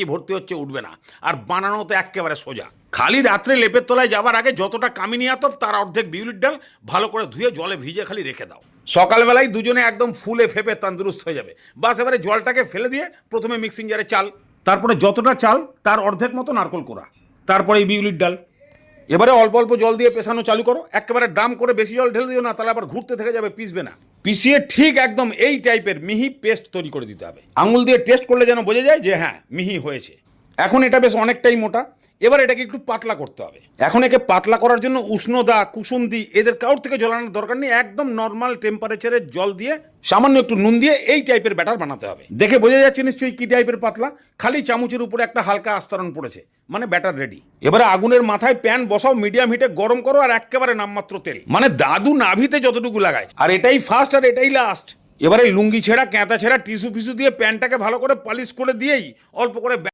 কি ভর্তি হচ্ছে উঠবে না। আর বানানো তো একেবারে সোজা। খালি রাত্রে লেপের তলায় যাবার আগে যতটা কামিনী আতপ, তার অর্ধেক বিউলির ডাল ভালো করে ধুয়ে জলে ভিজে খালি রেখে দাও। সকালবেলায় দুজনে একদম ফুলে ফেপে তন্দুরুস্ত হয়ে যাবে। বাস এবারে জলটাকে ফেলে দিয়ে প্রথমে মিক্সিং জারে চাল, তারপরে যতটা চাল, তার অর্ধেক মতো নারকল কোড়া, তারপরে এই বিউলির ডাল। এবারে অল্প অল্প জল দিয়ে পেশানো চালু করো। একেবারে দাম করে বেশি জল ঢেলে দিও না, তাহলে আবার ঘুরতে থেকে যাবে, পিসবে না। পিষিয়ে ঠিক একদম এই টাইপের মিহি পেস্ট তৈরি করে দিতে হবে। আঙুল দিয়ে টেস্ট করলে যেন বোঝা যায় যে হ্যাঁ মিহি হয়েছে। এখন এটা বেশ অনেকটাই মোটা। এবার এটাকে একটু পাতলা করতে হবে। এখন একে পাতলা করার জন্য উষ্ণদা, কুসুমদি, এদের কাউর থেকে জলানোর দরকার নেই। একদম নর্মাল টেম্পারেচারের জল দিয়ে, সামান্য একটু নুন দিয়ে এই টাইপের ব্যাটার বানাতে হবে। দেখে বোঝা যাচ্ছে নিশ্চয়ই কি টাইপের পাতলা? খালি চামচের উপরে একটা হালকা আস্তরণ পড়েছে মানে ব্যাটার রেডি এবারে আগুনের মাথায় প্যান বসাও মিডিয়াম হিটে গরম করো আর একেবারে নামমাত্র তেল। মানে দাদু নাভিতে যতটুকু লাগায়, আর এটাই ফার্স্ট আর এটাই লাস্ট এবারে লুঙ্গি ছেঁড়া ক্যাঁতা ছেঁড়া, টিস্যু ফিসু দিয়ে প্যানটাকে ভালো করে পালিশ করে দিয়েই অল্প করে